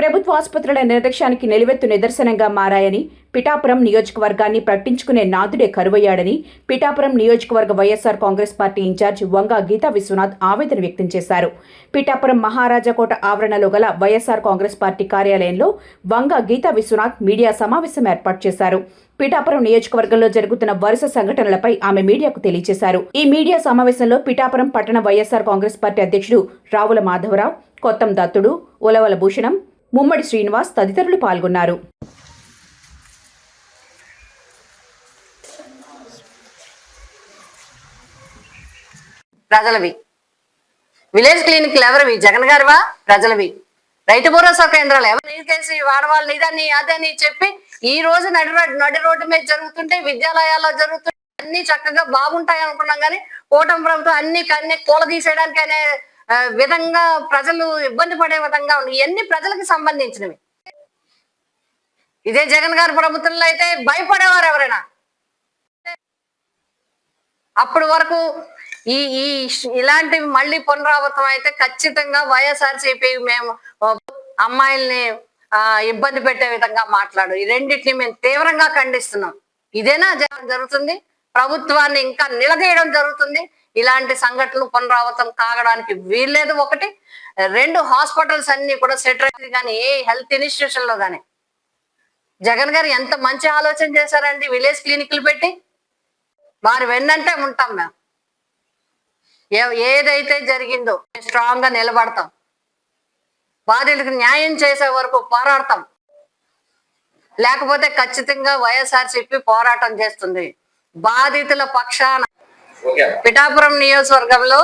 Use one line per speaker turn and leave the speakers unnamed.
ప్రభుత్వ ఆసుపత్రుల నిర్లక్ష్యానికి నిలువెత్తు నిదర్శనంగా మారాయని పిఠాపురం నియోజకవర్గాన్ని పట్టించుకునే నాదుడే కరువయ్యాడని పిఠాపురం నియోజకవర్గ వైఎస్ఆర్ కాంగ్రెస్ పార్టీ ఇన్ఛార్జ్ వంగ గీతా విశ్వనాథ్ ఆవేదన వ్యక్తం చేశారు. పిఠాపురం మహారాజాకోట ఆవరణలో గల వైఎస్ఆర్ కాంగ్రెస్ పార్టీ కార్యాలయంలో వంగ గీతా విశ్వనాథ్ మీడియా సమావేశం ఏర్పాటు చేశారు. పిఠాపురం నియోజకవర్గంలో జరుగుతున్న వరుస సంఘటనలపై ఆమె మీడియాకు తెలియజేశారు. ఈ మీడియా సమావేశంలో పిఠాపురం పట్టణ వైఎస్ఆర్ కాంగ్రెస్ పార్టీ అధ్యక్షుడు రావుల మాధవరావు కొత్తం దత్తుడు ఉలవల భూషణం ముమ్మడి శ్రీనివాస్ తదితరులు పాల్గొన్నారు.
ప్రజలవి. విలేజ్ క్లినిక్లు ఎవరివి? జగన్ గారివా? ప్రజలవి. రైతు భరోసా కేంద్రాలు ఎవరు? నీకేసి వాడవాళ్ళు ఇదని అదని చెప్పి ఈ రోజు నడి రోడ్డు నడి రోడ్డు మీద జరుగుతుంటే విద్యాలయాల్లో జరుగుతుంటే అన్ని చక్కగా బాగుంటాయి అనుకున్నాం కానీ కూటమి ప్రభుత్వం అన్ని అన్ని కూల తీసేయడానికి అనే విధంగా ప్రజలు ఇబ్బంది పడే విధంగా ఉన్నాయి ఇవన్నీ ప్రజలకు సంబంధించినవి. ఇదే జగన్ గారి ప్రభుత్వంలో అయితే భయపడేవారు ఎవరైనా. అప్పటి వరకు ఈ ఈ ఇలాంటివి మళ్ళీ పునరావృతం అయితే ఖచ్చితంగా వైఎస్ఆర్సీపీ మేము అమ్మాయిల్ని ఇబ్బంది పెట్టే విధంగా మాట్లాడు. ఈ రెండింటిని మేము తీవ్రంగా ఖండిస్తున్నాం. ఇదేనా జరుగుతుంది? ప్రభుత్వాన్ని ఇంకా నిలదీయడం జరుగుతుంది? ఇలాంటి సంఘటనలు పునరావృతం కాగడానికి వీల్లేదు ఒకటి. రెండు హాస్పిటల్స్ అన్ని కూడా సెటరీ కానీ ఏ హెల్త్ ఇన్స్టిట్యూషన్లో కానీ. జగన్ గారు ఎంత మంచి ఆలోచన చేశారండి విలేజ్ క్లినిక్లు పెట్టి. వారు వెన్నంటే ఉంటాం మేము. ఏదైతే జరిగిందో స్ట్రాంగ్గా నిలబడతాం. బాధితులకు న్యాయం చేసే వరకు పోరాడతాం. లేకపోతే ఖచ్చితంగా వైఎస్ఆర్సీపీ పోరాటం చేస్తుంది. బాధితుల పక్షాన పిఠాపురం నియోజకవర్గంలో